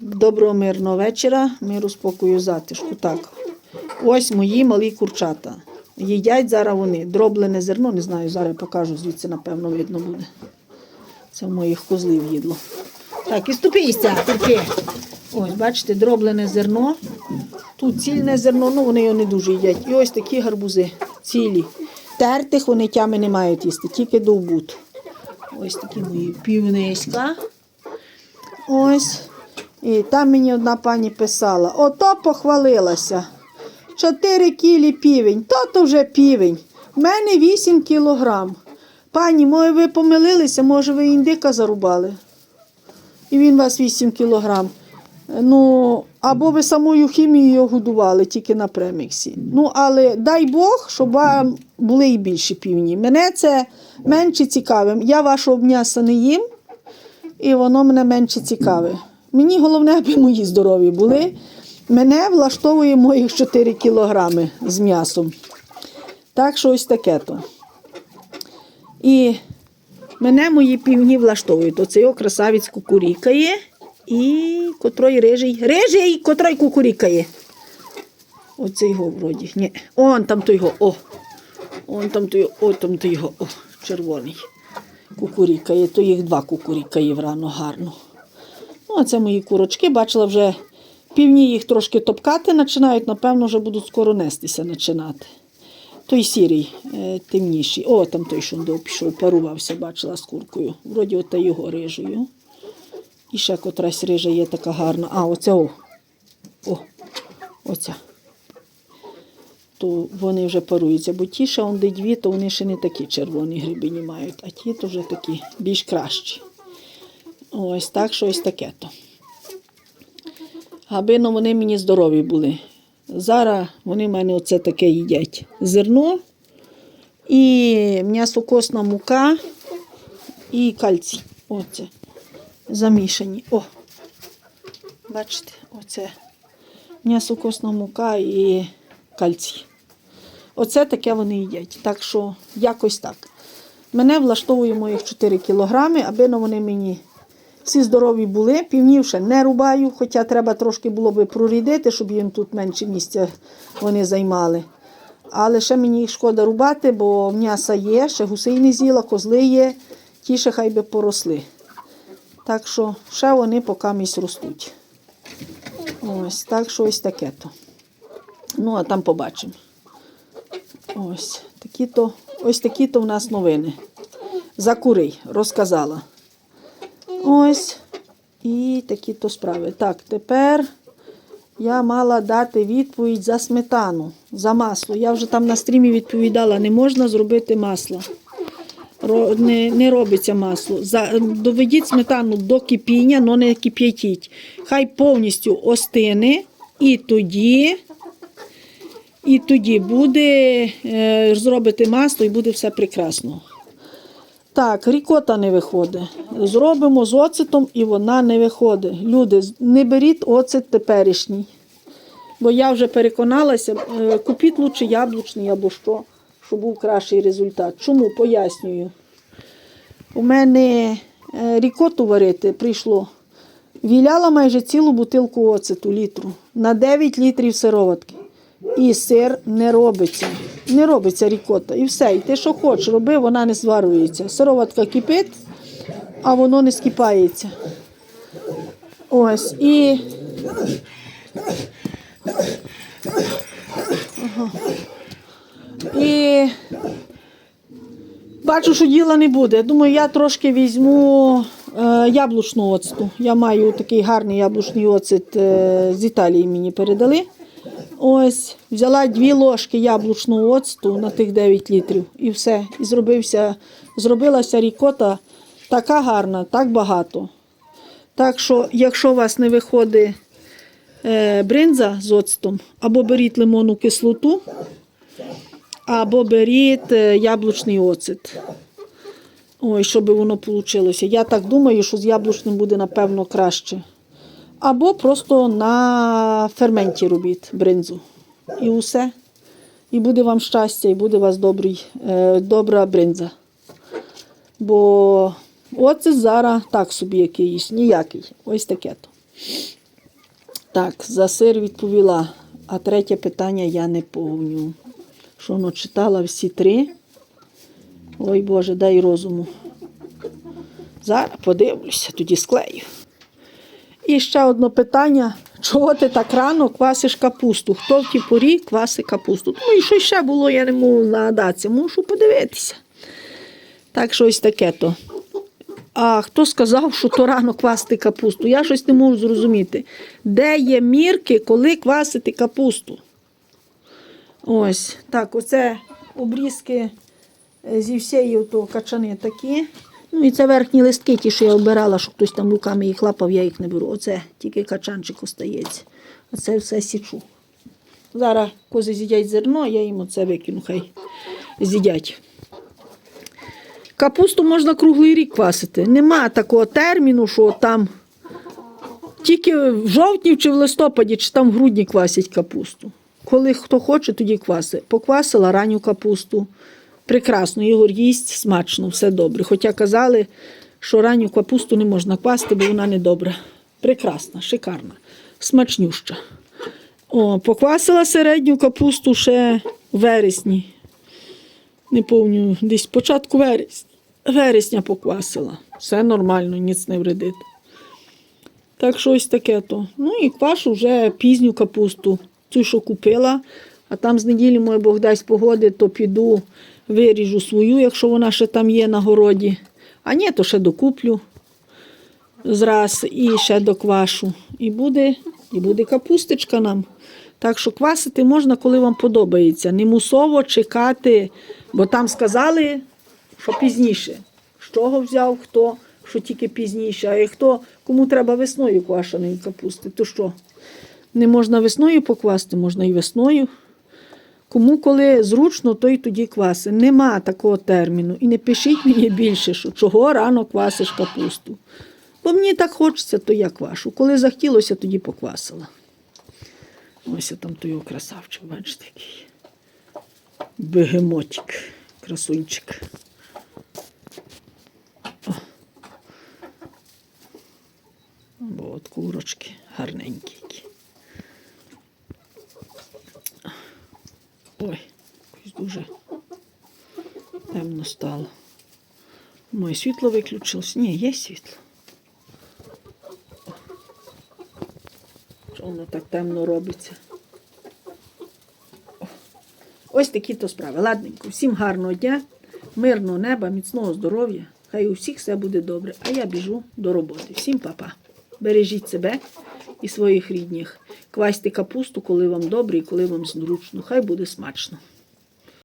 Доброго мирного вечора, миру спокою затишку. Так. Ось мої малі курчата. Їдять зараз вони. Дроблене зерно, не знаю, зараз покажу, звідси, напевно, видно буде. Це в моїх козлів їдло. Так, і ступійся, курки. Ось, бачите, дроблене зерно. Тут цільне зерно, ну вони його не дуже їдять. І ось такі гарбузи цілі. Тертих вони тями не мають їсти, тільки довбут. Ось такі мої півниська. Ось. І там мені одна пані писала: ото похвалилася. 4 кілі півень, то то вже півень. В мене 8 кілограм. Пані, може, ви помилилися, може, ви індика зарубали. І він у вас 8 кілограм. Ну, або ви самою хімією годували тільки на преміксі. Ну, але дай Бог, щоб вам були і більші півні. Мене це менше цікаве. Я вашого м'яса не їм, і воно мене менше цікаве. Мені головне, аби мої здорові були. Мене влаштовує моїх 4 кілограми з м'ясом. Так що ось таке то. І мене мої півні влаштовують. Оце його красавець кукурікає. І котрий рижий. Рижий, котрий кукурікає. Оце його вроді. Ні. Он там той його. О. Он там той, о, там той його. О, червоний. Кукурікає. То їх два кукурікає врано гарно. Ну, а це мої курочки. Бачила вже півні їх трошки топкати починають, напевно, вже будуть скоро нестися починати. Той сірий, е, темніший. О, там той, що до пішов, парувався, бачила з куркою. Вроді ота його рижею. І ще котрась рижа є така гарна. А, оця о. О, оця. То вони вже паруються, бо ті ще он дві, то вони ще не такі червоні грибині мають, а ті то вже такі більш кращі. Ось так, що ось таке то. Аби ну, вони мені здорові були. Зараз вони в мене оце таке їдять. Зерно і м'ясокосна мука і кальцій. Оце. Замішані. О. Бачите, оце м'ясокосна мука і кальцій. Оце таке вони їдять. Так що якось так. Мене влаштовує моїх 4 кілограми, аби ну, вони мені всі здорові були. Півнів ще не рубаю, хоча треба трошки було би прорідити, щоб їм тут менше місця вони займали. Але ще мені їх шкода рубати, бо м'яса є, ще гусей не з'їла, козли є, ті ще хай би поросли. Так що ще вони поки місць ростуть. Ось, так що ось таке то. Ну, а там побачимо. Ось такі то, ось такі то в нас новини. За курей розказала. Ось. І такі то справи. Так, тепер я мала дати відповідь за сметану, за масло. Я вже там на стрімі відповідала, не можна зробити масло. Не, не робиться масло. За, доведіть сметану до кипіння, але не кип'ятіть. Хай повністю остине, і тоді, і тоді буде е, зробити масло і буде все прекрасно. Так, рікота не виходить. Зробимо з оцетом і вона не виходить. Люди, не беріть оцет теперішній. Бо я вже переконалася, е, купіть лучше яблучний або що, щоб був кращий результат. Чому? Пояснюю. У мене е, рікоту варити прийшло. Віляла майже цілу бутилку оцету літру на 9 літрів сироватки. І сир не робиться. Не робиться рікота. І все. І ти що хочеш, роби, вона не зварюється. Сироватка кипить, а воно не скипається. Ось. І. Ага. І бачу, що діла не буде. Думаю, я трошки візьму е, яблучну оцту. Я маю такий гарний яблучний оцет е, з Італії мені передали. Ось, взяла дві ложки яблучного оцту на тих 9 літрів і все. І зробився, зробилася рікота така гарна, так багато. Так що, якщо у вас не виходить е, бринза з оцтом, або беріть лимонну кислоту, або беріть е, яблучний оцет. Ой, щоб воно вийшло. Я так думаю, що з яблучним буде, напевно, краще. Або просто на ферменті робіть бринзу. І усе. І буде вам щастя, і буде у вас добрий, е, добра бринза. Бо оце зараз так собі якийсь, ніякий. Ось таке то. Так, за сир відповіла. А третє питання я не повню. Що воно читала всі три. Ой Боже, дай розуму. Зараз подивлюся, тоді склею. І ще одне питання. Чого ти так рано квасиш капусту? Хто в ті порі квасить капусту? Ну і що ще було, я не можу нагадатися. Мушу подивитися. Так, щось таке то. А хто сказав, що то рано квасити капусту? Я щось не можу зрозуміти. Де є мірки, коли квасити капусту? Ось. Так, оце обрізки е, зі всієї качани такі. Ну і це верхні листки, ті, що я обирала, щоб хтось там руками їх лапав, я їх не беру. Оце тільки качанчик остається. А це все січу. Зараз кози з'їдять зерно, я їм оце викину, хай з'їдять. Капусту можна круглий рік квасити. Нема такого терміну, що там тільки в жовтні чи в листопаді, чи там в грудні квасять капусту. Коли хто хоче, тоді кваси. Поквасила ранню капусту. Прекрасно, Ігор їсть, смачно, все добре. Хоча казали, що ранню капусту не можна квасти, бо вона не добра. Прекрасна, шикарна, смачнюща. О, поквасила середню капусту ще в вересні. Не пам'ятаю, десь початку вересня. Вересня поквасила. Все нормально, ніц не вредить. Так що ось таке то. Ну і квашу вже пізню капусту. Цю, що купила, а там з неділі, моє Бог дасть погоди, то піду, виріжу свою, якщо вона ще там є на городі. А ні, то ще докуплю зраз і ще доквашу. І буде, і буде капусточка нам. Так що квасити можна, коли вам подобається. Не мусово чекати, бо там сказали, що пізніше. З чого взяв хто, що тільки пізніше. А як хто, кому треба весною квашеної капусти, то що? Не можна весною поквасти, можна і весною. Кому коли зручно, то й тоді кваси. Нема такого терміну. І не пишіть мені більше, що чого рано квасиш капусту. Бо мені так хочеться, то я квашу. Коли захотілося, тоді поквасила. Ось там той красавчик, бачите, який. Бегемотик, красунчик. Бо от курочки гарненькі. які. Ой, якось дуже темно стало. Моє світло виключилось. Ні, є світло. Що воно так темно робиться? Ось такі то справи. Ладненько, всім гарного дня, мирного неба, міцного здоров'я. Хай у всіх все буде добре. А я біжу до роботи. Всім па-па. Бережіть себе і своїх рідних. Квасьте капусту, коли вам добре і коли вам зручно. Хай буде смачно.